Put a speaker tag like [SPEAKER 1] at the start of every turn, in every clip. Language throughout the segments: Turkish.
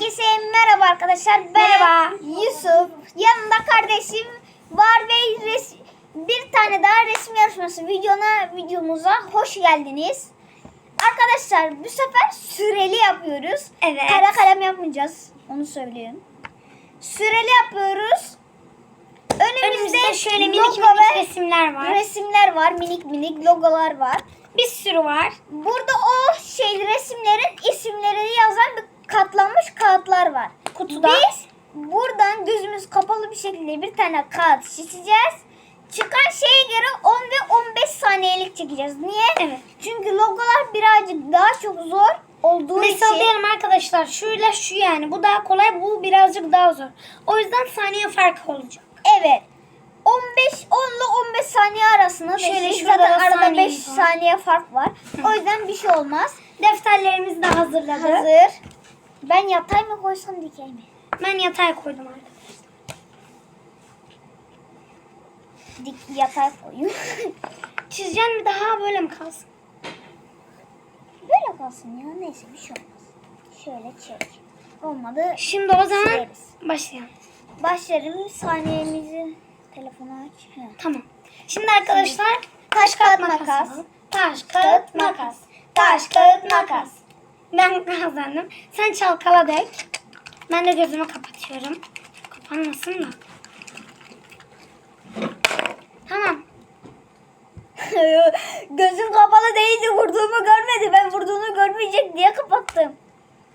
[SPEAKER 1] Herkese merhaba arkadaşlar. Ben
[SPEAKER 2] Merhaba.
[SPEAKER 1] Yusuf. Yanımda kardeşim var ve res- bir tane daha resim yarışması videona videomuza hoş geldiniz. Arkadaşlar bu sefer süreli yapıyoruz.
[SPEAKER 2] Evet.
[SPEAKER 1] Kara kalem yapmayacağız. Onu söyleyeyim. Süreli yapıyoruz. Önümüzde,
[SPEAKER 2] Önümüzde şöyle minik minik resimler var.
[SPEAKER 1] resimler var. Minik minik logolar var.
[SPEAKER 2] Bir sürü var.
[SPEAKER 1] Burada o şey resimlerin isimlerini yazan bir katlanmış kağıtlar var.
[SPEAKER 2] Kutuda.
[SPEAKER 1] Biz buradan gözümüz kapalı bir şekilde bir tane kağıt çizeceğiz. Çıkan şeye göre 10 ve 15 saniyelik çekeceğiz. Niye?
[SPEAKER 2] Evet.
[SPEAKER 1] Çünkü logolar birazcık daha çok zor olduğu
[SPEAKER 2] Mesela
[SPEAKER 1] için.
[SPEAKER 2] diyelim arkadaşlar şuyla şu yani. Bu daha kolay bu birazcık daha zor. O yüzden saniye farkı olacak.
[SPEAKER 1] Evet. 15 10 ile 15 saniye arasında
[SPEAKER 2] Şöyle
[SPEAKER 1] zaten
[SPEAKER 2] da
[SPEAKER 1] arada
[SPEAKER 2] saniyemiz
[SPEAKER 1] 5
[SPEAKER 2] var.
[SPEAKER 1] saniye fark var. O yüzden bir şey olmaz.
[SPEAKER 2] Defterlerimizi de hazırladık.
[SPEAKER 1] Hazır. Ben yatay mı koysam dikey mi?
[SPEAKER 2] Ben yatay koydum arkadaşlar.
[SPEAKER 1] Dik yatay koyayım.
[SPEAKER 2] Çizeceğim mi daha böyle mi kalsın?
[SPEAKER 1] Böyle kalsın ya. Neyse bir şey olmaz. Şöyle çek. Olmadı.
[SPEAKER 2] Şimdi o zaman
[SPEAKER 1] Sileriz.
[SPEAKER 2] başlayalım.
[SPEAKER 1] Başlarım saniyemizi. Telefonu aç. Ha.
[SPEAKER 2] Tamam. Şimdi arkadaşlar
[SPEAKER 1] Taş kağıt makas.
[SPEAKER 2] Taş kağıt makas. Taş kağıt makas. Ben kazandım. Sen çalkala dök. Ben de gözümü kapatıyorum. Kapanmasın da. Tamam.
[SPEAKER 1] Gözün kapalı değildi. Vurduğumu görmedi. Ben vurduğunu görmeyecek diye kapattım.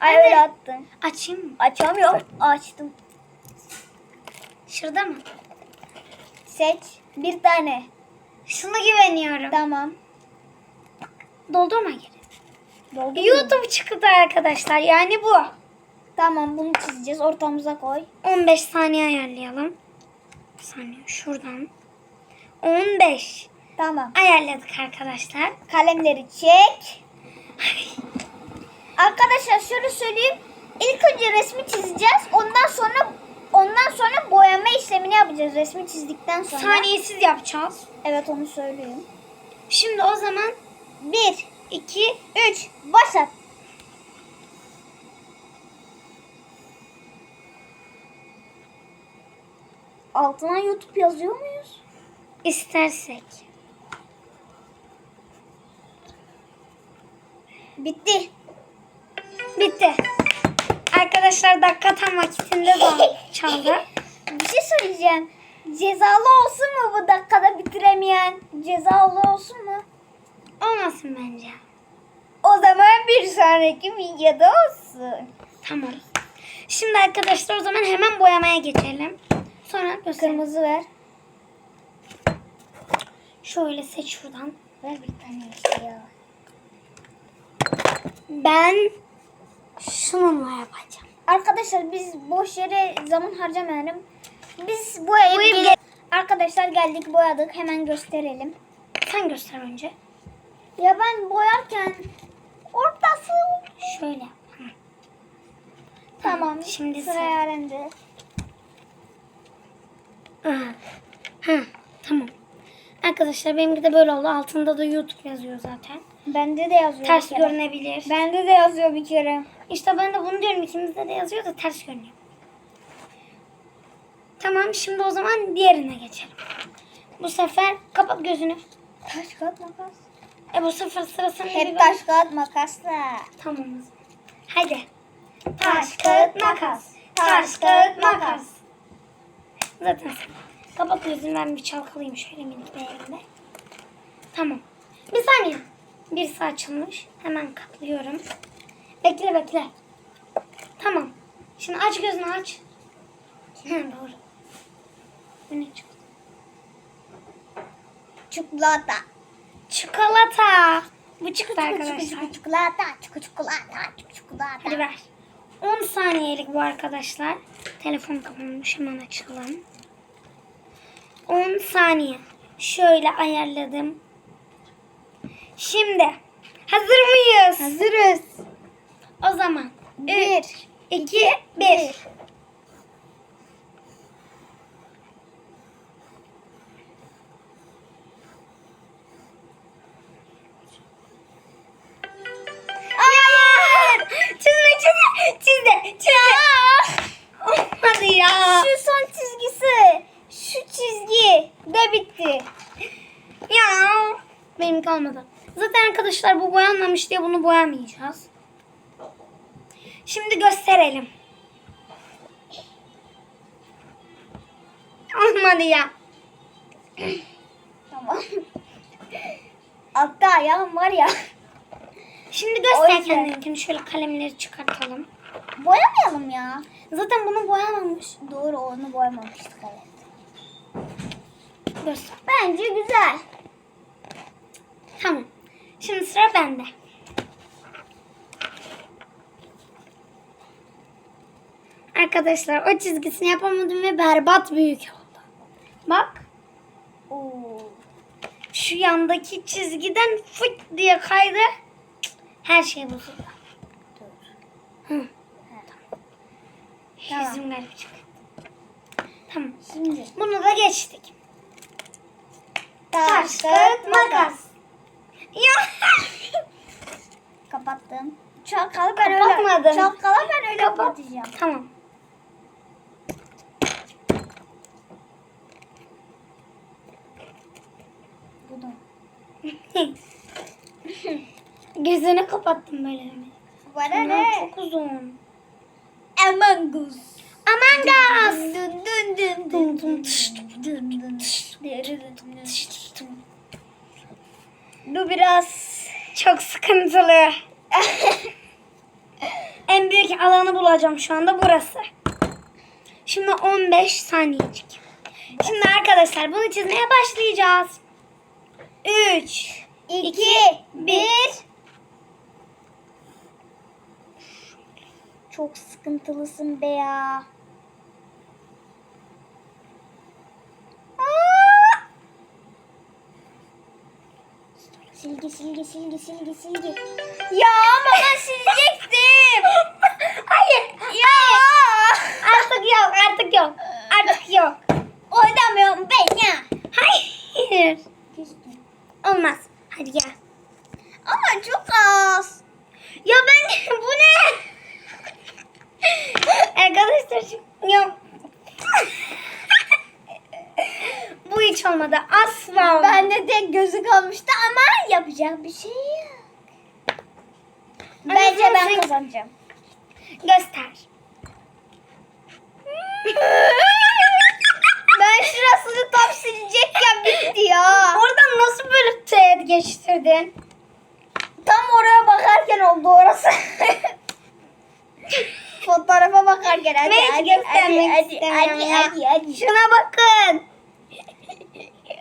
[SPEAKER 1] Ay öyle attım.
[SPEAKER 2] Açayım mı?
[SPEAKER 1] Açamıyorum. Açtım.
[SPEAKER 2] Şurada mı?
[SPEAKER 1] Seç. Bir tane.
[SPEAKER 2] Şuna güveniyorum.
[SPEAKER 1] Tamam.
[SPEAKER 2] Doldurma geri.
[SPEAKER 1] Doldu mu?
[SPEAKER 2] YouTube çıktı arkadaşlar. Yani bu.
[SPEAKER 1] Tamam bunu çizeceğiz. Ortamıza koy.
[SPEAKER 2] 15 saniye ayarlayalım. Bir saniye şuradan. 15.
[SPEAKER 1] Tamam.
[SPEAKER 2] Ayarladık arkadaşlar.
[SPEAKER 1] Kalemleri çek. Arkadaşlar şöyle söyleyeyim. İlk önce resmi çizeceğiz. Ondan sonra ondan sonra boyama işlemini yapacağız. Resmi çizdikten sonra.
[SPEAKER 2] Saniyesiz yapacağız.
[SPEAKER 1] Evet onu söyleyeyim.
[SPEAKER 2] Şimdi o zaman
[SPEAKER 1] 1,
[SPEAKER 2] 2,
[SPEAKER 1] 3, başlat. Altına YouTube yazıyor muyuz?
[SPEAKER 2] istersek.
[SPEAKER 1] Bitti.
[SPEAKER 2] Bitti. Arkadaşlar dakika tam vakitinde de çaldı.
[SPEAKER 1] Bir şey söyleyeceğim. Cezalı olsun mu bu dakikada bitiremeyen? Cezalı olsun mu?
[SPEAKER 2] Olmasın bence.
[SPEAKER 1] O zaman bir sonraki videoda olsun.
[SPEAKER 2] Tamam. Şimdi arkadaşlar o zaman hemen boyamaya geçelim. Sonra.
[SPEAKER 1] Kırmızı ver.
[SPEAKER 2] Şöyle seç şuradan.
[SPEAKER 1] Ver bir tane işte ya.
[SPEAKER 2] Ben şununla yapacağım.
[SPEAKER 1] Arkadaşlar biz boş yere zaman harcamayalım. Biz boyayıp
[SPEAKER 2] Boyayıp
[SPEAKER 1] gel- Arkadaşlar geldik boyadık. Hemen gösterelim.
[SPEAKER 2] Sen göster önce.
[SPEAKER 1] Ya ben boyarken ortası
[SPEAKER 2] Şöyle. Hı.
[SPEAKER 1] Tamam.
[SPEAKER 2] Şimdi
[SPEAKER 1] sıra.
[SPEAKER 2] Aha. Ha, tamam. Arkadaşlar benimki de böyle oldu. Altında da YouTube yazıyor zaten.
[SPEAKER 1] Bende de yazıyor.
[SPEAKER 2] Ters görünebilir.
[SPEAKER 1] Bende de yazıyor bir kere.
[SPEAKER 2] İşte ben de bunu diyorum. İkimizde de yazıyor da ters görünüyor. Tamam şimdi o zaman diğerine geçelim. Bu sefer kapat gözünü.
[SPEAKER 1] Taş kağıt makas.
[SPEAKER 2] E bu sefer sıra sende. bir
[SPEAKER 1] Hep taş kağıt makasla.
[SPEAKER 2] Tamam. Hadi.
[SPEAKER 1] Taş, kağıt, makas. Taş, kağıt, makas.
[SPEAKER 2] Zaten. Kapat gözünü ben bir çalkalayayım şöyle minik bir elimde. Tamam. Bir saniye. Birisi açılmış. Hemen katlıyorum. Bekle bekle. Tamam. Şimdi aç gözünü aç. Doğru. Bu ne çıktı?
[SPEAKER 1] Çikolata.
[SPEAKER 2] Çikolata. Bu
[SPEAKER 1] Çikolata.
[SPEAKER 2] arkadaşlar.
[SPEAKER 1] Çikolata. Çikolata. Çikolata.
[SPEAKER 2] Hadi ver. 10 saniyelik bu arkadaşlar. Telefon kapanmış hemen açalım. 10 saniye. Şöyle ayarladım. Şimdi hazır mıyız?
[SPEAKER 1] Hazırız.
[SPEAKER 2] O zaman
[SPEAKER 1] Bir.
[SPEAKER 2] 2 1 boyanmamış diye bunu boyamayacağız. Şimdi gösterelim. Olmadı ya.
[SPEAKER 1] Tamam. Altta ayağım var ya.
[SPEAKER 2] Şimdi göster kendininkini. Şöyle kalemleri çıkartalım.
[SPEAKER 1] Boyamayalım ya.
[SPEAKER 2] Zaten bunu boyamamış.
[SPEAKER 1] Doğru onu boyamamıştık evet.
[SPEAKER 2] Göster.
[SPEAKER 1] Bence güzel.
[SPEAKER 2] Tamam. Şimdi sıra bende. Arkadaşlar o çizgisini yapamadım ve berbat büyük oldu. Bak
[SPEAKER 1] Oo.
[SPEAKER 2] şu yandaki çizgiden fıt diye kaydı. Her şey bozuldu.
[SPEAKER 1] Dur.
[SPEAKER 2] Hı.
[SPEAKER 1] Tamam.
[SPEAKER 2] Yüzüm garip çıktı. Tamam.
[SPEAKER 1] Şimdi.
[SPEAKER 2] Bunu da geçtik.
[SPEAKER 1] Taş, kağıt, makas.
[SPEAKER 2] Ya.
[SPEAKER 1] Kapattım. Çalkalı ben öyle.
[SPEAKER 2] Kapatmadın.
[SPEAKER 1] Çalkalı ben öyle
[SPEAKER 2] Kapat.
[SPEAKER 1] kapatacağım.
[SPEAKER 2] tamam.
[SPEAKER 1] Bu da.
[SPEAKER 2] Gözünü kapattım böyle.
[SPEAKER 1] Bana ne?
[SPEAKER 2] çok uzun.
[SPEAKER 1] Among Us.
[SPEAKER 2] Among Us.
[SPEAKER 1] Dün dün dün
[SPEAKER 2] Dun
[SPEAKER 1] dün
[SPEAKER 2] dun
[SPEAKER 1] dün
[SPEAKER 2] tış
[SPEAKER 1] dün dün dün. Bu biraz
[SPEAKER 2] Çok sıkıntılı. en büyük alanı bulacağım şu anda burası. Şimdi 15 saniyecik. Şimdi arkadaşlar bunu çizmeye başlayacağız. 3
[SPEAKER 1] iki, bir. Çok sıkıntılısın be ya. Aa! Silgi silgi silgi silgi silgi. Ya ama ben silecektim.
[SPEAKER 2] Hayır.
[SPEAKER 1] ya.
[SPEAKER 2] Artık yok, artık yok. Artık yok.
[SPEAKER 1] Oynamıyorum ben ya.
[SPEAKER 2] Hayır.
[SPEAKER 1] Küstüm.
[SPEAKER 2] Olmaz. Hadi gel.
[SPEAKER 1] Ama çok az.
[SPEAKER 2] Ya ben bu ne? Arkadaşlar şu- yok. bu hiç olmadı. Asla olmadı.
[SPEAKER 1] Bende tek gözü kalmıştı ama yapacak bir şey yok. Bence kazanacağım.
[SPEAKER 2] Göster.
[SPEAKER 1] ben şurasını tam silecekken bitti ya.
[SPEAKER 2] Oradan nasıl böyle teğet geçtirdin?
[SPEAKER 1] Tam oraya bakarken oldu orası. Fotoğrafa bakarken hadi hadi hadi, hadi,
[SPEAKER 2] istemiyorum
[SPEAKER 1] hadi,
[SPEAKER 2] ya.
[SPEAKER 1] hadi, hadi.
[SPEAKER 2] Şuna bakın.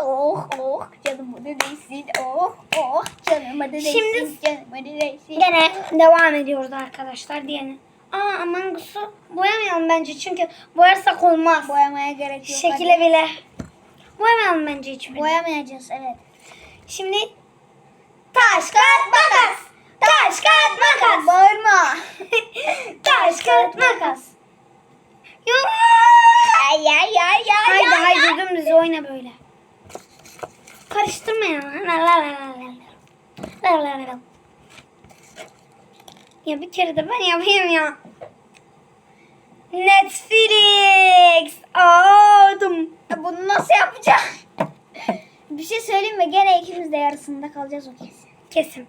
[SPEAKER 1] Oh oh canım hadi değsin. Oh oh canım hadi değsin.
[SPEAKER 2] Şimdi-
[SPEAKER 1] canım hadi değsin.
[SPEAKER 2] Gene devam ediyoruz arkadaşlar diyelim. Aa Among Us'u boyamayalım bence çünkü boyarsak olmaz.
[SPEAKER 1] Boyamaya gerek yok.
[SPEAKER 2] Şekile bile. Boyamayalım bence hiç.
[SPEAKER 1] hadi. Boyamayacağız evet.
[SPEAKER 2] Şimdi
[SPEAKER 1] Taş kağıt makas. Taş kağıt makas. Bağırma.
[SPEAKER 2] taş kağıt makas. Yok.
[SPEAKER 1] Ay ay ay ay.
[SPEAKER 2] Haydi
[SPEAKER 1] ay, ay.
[SPEAKER 2] haydi dümdüz oyna böyle. Karıştırma ya. Bir kere de ben yapayım ya. Netflix. Aldım.
[SPEAKER 1] Bunu nasıl yapacağım? bir şey söyleyeyim mi? Gene ikimiz de yarısında kalacağız o kesin.
[SPEAKER 2] Kesin.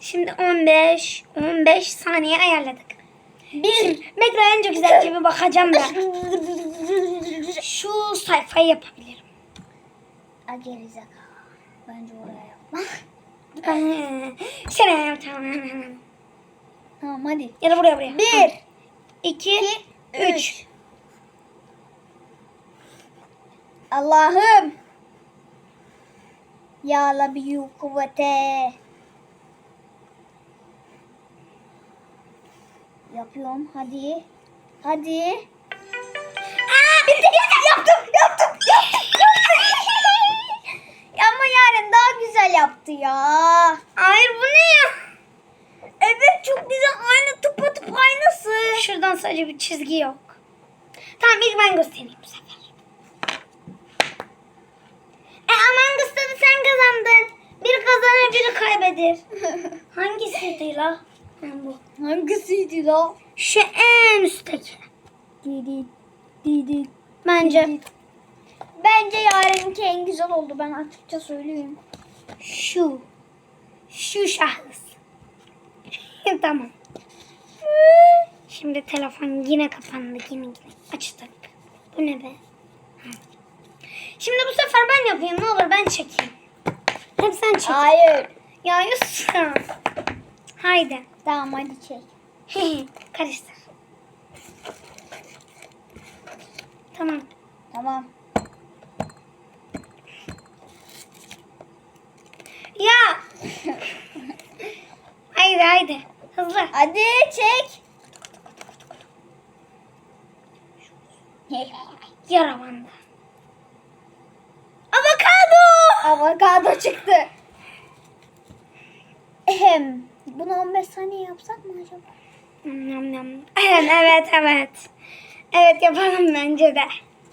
[SPEAKER 2] Şimdi 15 15 saniye ayarladık.
[SPEAKER 1] Bir.
[SPEAKER 2] Bekle önce güzelce bir bakacağım ben. Şu sayfayı yapabilirim.
[SPEAKER 1] A gerizekalı. Bence oraya yapma.
[SPEAKER 2] Şöyle tamam.
[SPEAKER 1] tamam hadi.
[SPEAKER 2] Ya da buraya buraya.
[SPEAKER 1] Bir.
[SPEAKER 2] 2
[SPEAKER 1] üç.
[SPEAKER 2] 3
[SPEAKER 1] Allah'ım. Ya la büyük kuvvete. Yapıyorum hadi. Hadi. Aa, bitti. Yaptım, yaptım, yaptım. Ama yarın daha güzel yaptı ya.
[SPEAKER 2] Hayır bu ne ya?
[SPEAKER 1] Evet çok güzel aynı tıpatıp aynısı.
[SPEAKER 2] Şuradan sadece bir çizgi yok. Tamam ilk ben göstereyim bu sefer. E aman Gustav'ı sen kazandın. Biri kazanır biri kaybeder. Hangisiydi la? Ha, bu.
[SPEAKER 1] Hangisiydi la?
[SPEAKER 2] Şu en üstteki.
[SPEAKER 1] Didi, didi.
[SPEAKER 2] Bence
[SPEAKER 1] Bence yarınki en güzel oldu ben açıkça söyleyeyim.
[SPEAKER 2] Şu. Şu şahıs. tamam. Şimdi telefon yine kapandı. Yine yine açtık. Bu ne be? Ha. Şimdi bu sefer ben yapayım. Ne olur ben çekeyim. Hep sen çek.
[SPEAKER 1] Hayır.
[SPEAKER 2] Ya Yusuf. Haydi.
[SPEAKER 1] Tamam hadi çek.
[SPEAKER 2] Karıştır. Tamam.
[SPEAKER 1] Tamam.
[SPEAKER 2] Ya. Haydi. Hızlı.
[SPEAKER 1] Hadi çek.
[SPEAKER 2] Yara bandı. Avokado.
[SPEAKER 1] Avokado çıktı. Ehem. Bunu 15 saniye yapsak mı acaba?
[SPEAKER 2] Nam nam. Evet evet evet. Evet yapalım bence de.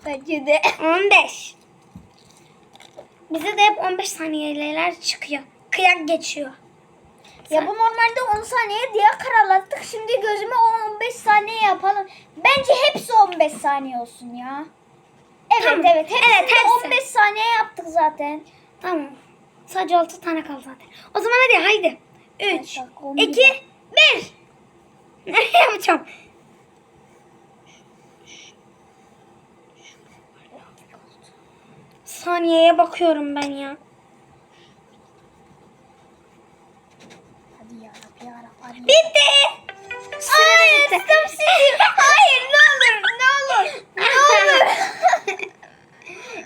[SPEAKER 1] Bence de.
[SPEAKER 2] 15. Bize de hep 15 saniyeler çıkıyor. Kıyak geçiyor.
[SPEAKER 1] Ya bu normalde 10 saniye diye kararlattık. Şimdi gözüme 15 saniye yapalım. Bence hepsi 15 saniye olsun ya. Evet
[SPEAKER 2] Tamam.
[SPEAKER 1] evet. Hepsi
[SPEAKER 2] Evet, hepsi.
[SPEAKER 1] 15 saniye yaptık zaten.
[SPEAKER 2] Tamam. Sadece 6 tane kaldı zaten. O zaman hadi haydi. 3,
[SPEAKER 1] Kaç dakika? 11
[SPEAKER 2] 2, 1. Ne yapacağım? Saniyeye bakıyorum ben ya.
[SPEAKER 1] Hadi yarab yarab hadi.
[SPEAKER 2] Bitti.
[SPEAKER 1] Hayır, stop sileyim. Hayır ne olur ne olur. Ne olur.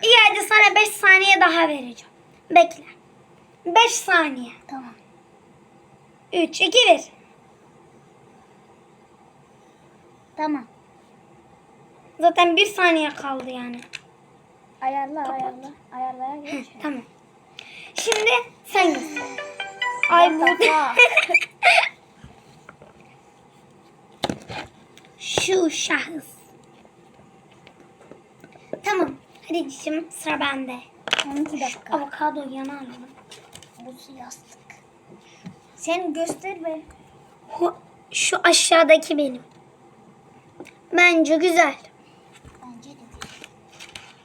[SPEAKER 2] İyi hadi sana 5 saniye daha vereceğim. Bekle. 5 saniye.
[SPEAKER 1] tamam.
[SPEAKER 2] 3, 2, 1.
[SPEAKER 1] Tamam.
[SPEAKER 2] Zaten 1 saniye kaldı yani.
[SPEAKER 1] Ayarla ayarla. Ayarlaya geç.
[SPEAKER 2] Tamam. Şimdi sen git. Ay bu.
[SPEAKER 1] Dakika.
[SPEAKER 2] Şu şahıs. Tamam. Hadi şimdi sıra bende.
[SPEAKER 1] 12 dakika.
[SPEAKER 2] Avokado yana alalım.
[SPEAKER 1] Bu yastık. Sen göster be.
[SPEAKER 2] Şu aşağıdaki benim. Bence güzel.
[SPEAKER 1] Bence de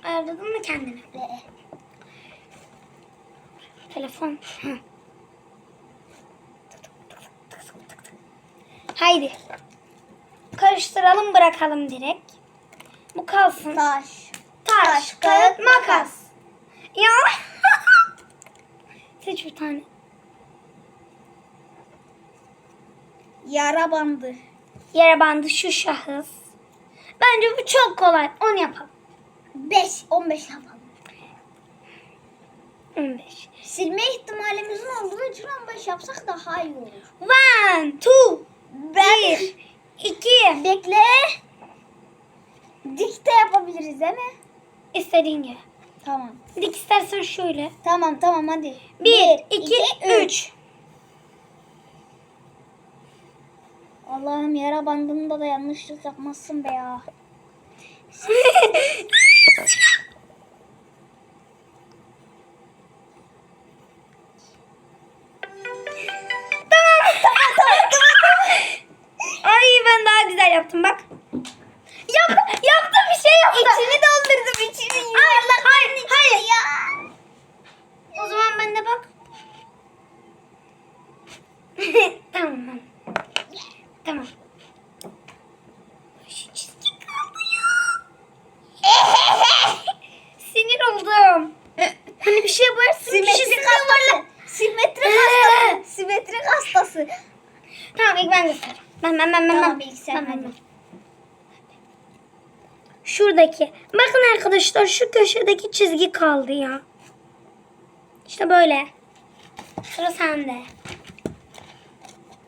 [SPEAKER 2] Ayarladın mı kendini?
[SPEAKER 1] böyle.
[SPEAKER 2] Telefon. Hı. Haydi. Karıştıralım bırakalım direkt. Bu kalsın.
[SPEAKER 1] Taş.
[SPEAKER 2] Taş, kağıt, makas. Ya. Seç bir tane.
[SPEAKER 1] Yara bandı.
[SPEAKER 2] Yere bandı şu şahıs. Bence bu çok kolay. 10 yapalım.
[SPEAKER 1] 5, 15 yapalım.
[SPEAKER 2] 15.
[SPEAKER 1] Silme ihtimalimizin olduğu için 15 yapsak daha iyi olur.
[SPEAKER 2] One, two,
[SPEAKER 1] Ben
[SPEAKER 2] bir, iki.
[SPEAKER 1] bekle. Dik de yapabiliriz değil mi?
[SPEAKER 2] İstediğin gibi.
[SPEAKER 1] Tamam.
[SPEAKER 2] Dik istersen şöyle.
[SPEAKER 1] Tamam tamam hadi.
[SPEAKER 2] Bir, iki, üç.
[SPEAKER 1] Allah'ım yara bandında da yanlışlık yapmazsın be ya.
[SPEAKER 2] Ay ben daha güzel yaptım bak. Yap, yaptım bir şey yaptım.
[SPEAKER 1] İçini doldurdum içini. Yuvarlak hayır, hayır. ya.
[SPEAKER 2] O zaman ben de bak. tamam. Tamam. Şu çizgi kaldı ya. Sinir oldum. Hani bir şey boyarsın bir şey
[SPEAKER 1] Simetrik hastası. Simetrik hastası. Simetrik hastası.
[SPEAKER 2] Tamam ilk ben göstereceğim. Ben ben ben ben.
[SPEAKER 1] Tamam,
[SPEAKER 2] ben.
[SPEAKER 1] ilk sen,
[SPEAKER 2] Ben, ben,
[SPEAKER 1] hadi.
[SPEAKER 2] ben. Şuradaki. Bakın arkadaşlar şu köşedeki çizgi kaldı ya. İşte böyle. Sıra sende.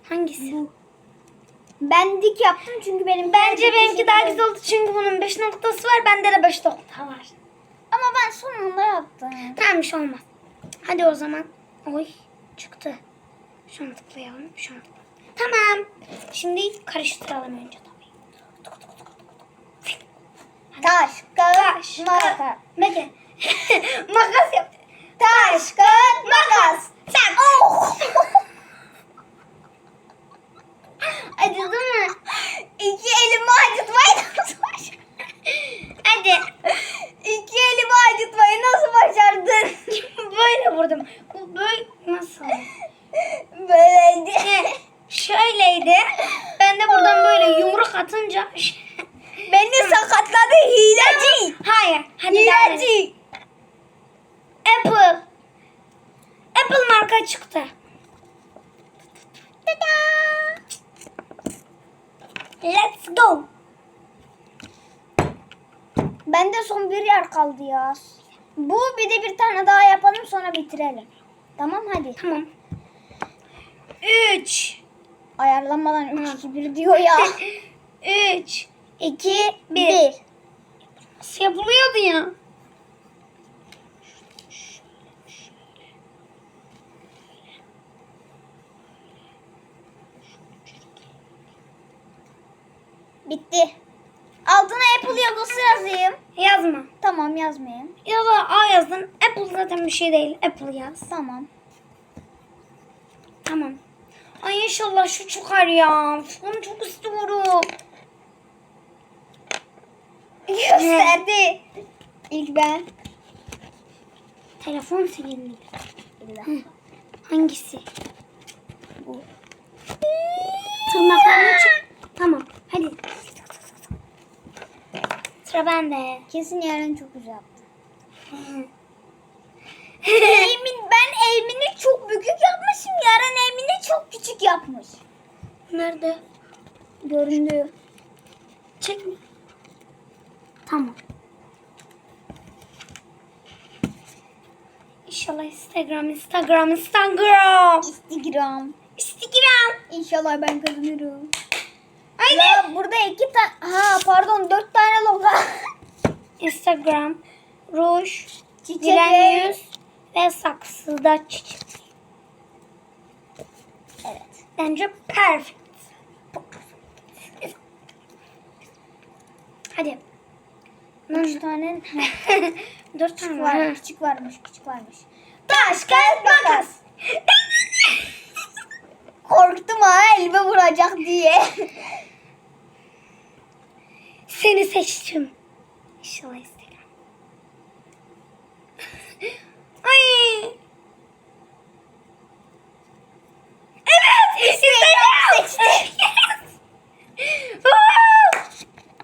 [SPEAKER 2] Hangisi?
[SPEAKER 1] Ben dik yaptım çünkü benim
[SPEAKER 2] Bence benimki daha güzel oldu çünkü bunun 5 noktası var. Bende de 5 nokta var.
[SPEAKER 1] Ama ben sonunda yaptım.
[SPEAKER 2] Tamam bir şey olmaz. Hadi o zaman. Oy çıktı. Şunu tıklayalım. Şunu tıklayalım. Tamam. Şimdi karıştıralım önce.
[SPEAKER 1] Taş, kağıt, makas.
[SPEAKER 2] Bakın. makas yaptı.
[SPEAKER 1] Taş, kağıt, makas.
[SPEAKER 2] Sen.
[SPEAKER 1] Oh. Acıdı mı? İki elimi acıtmayı nasıl başardın?
[SPEAKER 2] Hadi.
[SPEAKER 1] İki elimi acıtmayı nasıl başardın?
[SPEAKER 2] Böyle vurdum. Bu böyle nasıl? Böyleydi. Şöyleydi. Ben de buradan böyle yumruk atınca
[SPEAKER 1] Beni sakatladı hileci.
[SPEAKER 2] Hayır. Hadi.
[SPEAKER 1] Hileci.
[SPEAKER 2] Apple. Apple marka çıktı. Let's go.
[SPEAKER 1] Bende son bir yer kaldı ya. Bu bir de bir tane daha yapalım sonra bitirelim. Tamam hadi.
[SPEAKER 2] Tamam. 3
[SPEAKER 1] Ayarlamadan 3 2 1 diyor ya.
[SPEAKER 2] 3
[SPEAKER 1] 2
[SPEAKER 2] bir.
[SPEAKER 1] 1.
[SPEAKER 2] Nasıl yapılıyordu ya?
[SPEAKER 1] Bitti. Altına Apple yazısı yazayım.
[SPEAKER 2] Yazma.
[SPEAKER 1] Tamam yazmayayım.
[SPEAKER 2] Ya da A yazdın. Apple zaten bir şey değil. Apple yaz.
[SPEAKER 1] Tamam.
[SPEAKER 2] Tamam. Ay inşallah şu çıkar ya. Onu çok istiyorum.
[SPEAKER 1] Gösterdi. İlk ben.
[SPEAKER 2] Telefon
[SPEAKER 1] dakika.
[SPEAKER 2] Hangisi? Bu. Tırnaklarını çık. Tamam. Hadi. Sıra bende.
[SPEAKER 1] Kesin yarın çok güzel yaptı. Eğimin, ben eğimini çok büyük yapmışım. Yarın eğimini çok küçük yapmış.
[SPEAKER 2] Nerede?
[SPEAKER 1] Göründü.
[SPEAKER 2] Çek mi? Tamam. İnşallah Instagram, Instagram, Instagram.
[SPEAKER 1] Instagram.
[SPEAKER 2] Instagram.
[SPEAKER 1] İnşallah ben kazanırım.
[SPEAKER 2] Aynen.
[SPEAKER 1] Ya burada iki tane... Ha pardon dört tane logo.
[SPEAKER 2] Instagram, ruj,
[SPEAKER 1] ve-
[SPEAKER 2] yüz ve saksıda çiçek.
[SPEAKER 1] Evet.
[SPEAKER 2] Bence perfect. Hadi.
[SPEAKER 1] Üç tane...
[SPEAKER 2] Dört tane var.
[SPEAKER 1] Küçük varmış. Küçük varmış. Taş, kağıt, makas. Korktum ha elime vuracak diye.
[SPEAKER 2] Seni seçtim. İnşallah Instagram. Ay. Evet. Woo!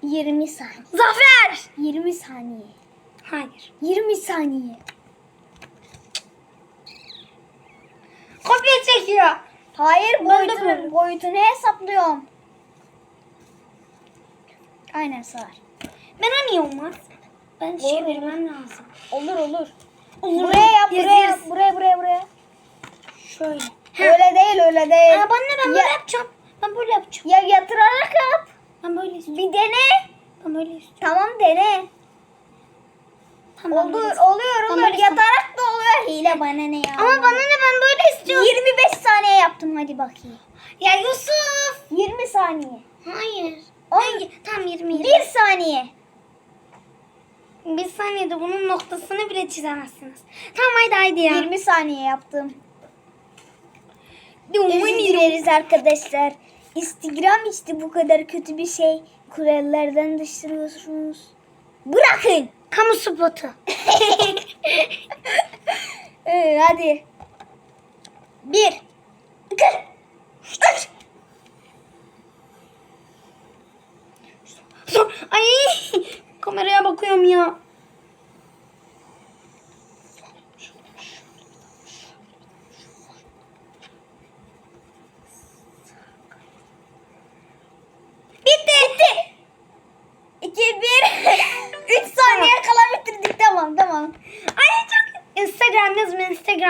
[SPEAKER 1] 20 saniye.
[SPEAKER 2] Zafer.
[SPEAKER 1] 20 saniye.
[SPEAKER 2] Hayır.
[SPEAKER 1] 20 saniye.
[SPEAKER 2] Kopya çekiyor.
[SPEAKER 1] Hayır
[SPEAKER 2] Ben de
[SPEAKER 1] boyutunu,
[SPEAKER 2] böyle.
[SPEAKER 1] boyutunu hesaplıyorum. Aynen sağ.
[SPEAKER 2] Bana niye olmaz? Ben çevirmem lazım.
[SPEAKER 1] Olur olur. Buraya yap buraya
[SPEAKER 2] yes.
[SPEAKER 1] buraya buraya buraya.
[SPEAKER 2] Şöyle.
[SPEAKER 1] Öyle değil öyle değil.
[SPEAKER 2] Aa, ben de ben böyle
[SPEAKER 1] Ya-
[SPEAKER 2] yapacağım. Ben böyle yapacağım.
[SPEAKER 1] Ya yatırarak yap.
[SPEAKER 2] Ben böyle istiyorum.
[SPEAKER 1] Bir dene.
[SPEAKER 2] Ben böyle istiyorum.
[SPEAKER 1] Tamam dene.
[SPEAKER 2] Tamam,
[SPEAKER 1] Olur oluyor olur.
[SPEAKER 2] istiyorum.
[SPEAKER 1] Yatarak da oluyor. Hile bana ne ya.
[SPEAKER 2] Ama bana ne ben böyle istiyorum.
[SPEAKER 1] 25 saniye yaptım hadi bakayım.
[SPEAKER 2] Ya Yusuf.
[SPEAKER 1] 20 saniye.
[SPEAKER 2] Hayır.
[SPEAKER 1] On-
[SPEAKER 2] Ben- Tamam 20 20.
[SPEAKER 1] 1 saniye.
[SPEAKER 2] Bir saniyede bunun noktasını bile çizemezsiniz. Tamam haydi haydi ya.
[SPEAKER 1] 20 saniye yaptım.
[SPEAKER 2] Özür
[SPEAKER 1] dileriz arkadaşlar. Instagram işte bu kadar kötü bir şey. Kurallardan dışlıyorsunuz. Bırakın.
[SPEAKER 2] Kamu spotu.
[SPEAKER 1] Ee, hadi. Bir. İki. Üç.
[SPEAKER 2] Ay kameraya bakıyorum ya.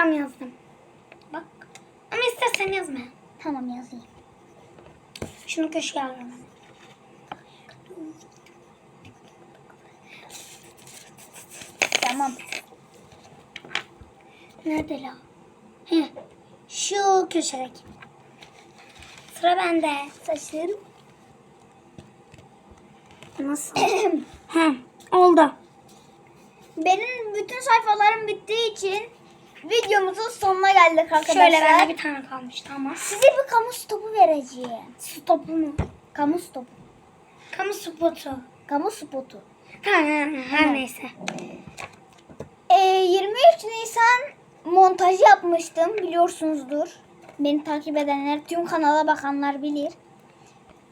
[SPEAKER 2] Instagram yazdım. Bak. Ama istersen yazma.
[SPEAKER 1] Tamam yazayım.
[SPEAKER 2] Şunu köşeye alalım.
[SPEAKER 1] Tamam.
[SPEAKER 2] Nerede la? Heh. Şu köşedeki. Sıra bende.
[SPEAKER 1] Saçlarım.
[SPEAKER 2] Nasıl? He, oldu.
[SPEAKER 1] Benim bütün sayfalarım bittiği için videomuzun sonuna geldik arkadaşlar.
[SPEAKER 2] Şöyle bende bir tane kalmıştı ama.
[SPEAKER 1] Size bir kamu stopu vereceğim.
[SPEAKER 2] Stopu mu?
[SPEAKER 1] Kamu stopu.
[SPEAKER 2] Kamu spotu.
[SPEAKER 1] Kamu spotu.
[SPEAKER 2] Her neyse.
[SPEAKER 1] Ee, 23 Nisan montaj yapmıştım biliyorsunuzdur. Beni takip edenler tüm kanala bakanlar bilir.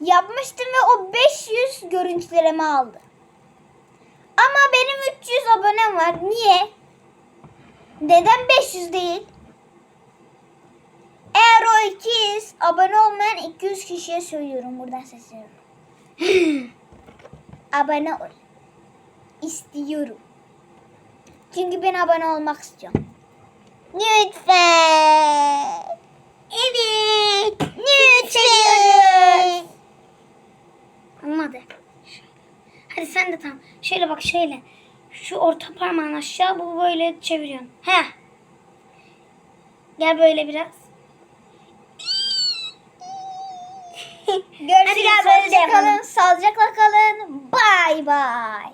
[SPEAKER 1] yapmıştım ve o 500 görüntülerimi aldı. Ama benim 300 abonem var. Niye? Neden 500 değil? Eğer o 200 abone olmayan 200 kişiye söylüyorum buradan sesleniyorum. abone ol. İstiyorum. Çünkü ben abone olmak istiyorum. Lütfen. Evet. Lütfen.
[SPEAKER 2] Olmadı. Hadi sen de tam. Şöyle bak şöyle. Şu orta parmağın aşağı bu böyle çeviriyorsun. He. Gel böyle biraz.
[SPEAKER 1] Görüşürüz.
[SPEAKER 2] Hadi gel, böyle
[SPEAKER 1] Sağlıcakla
[SPEAKER 2] yapalım.
[SPEAKER 1] kalın. Sağlıcakla kalın. Bay bay.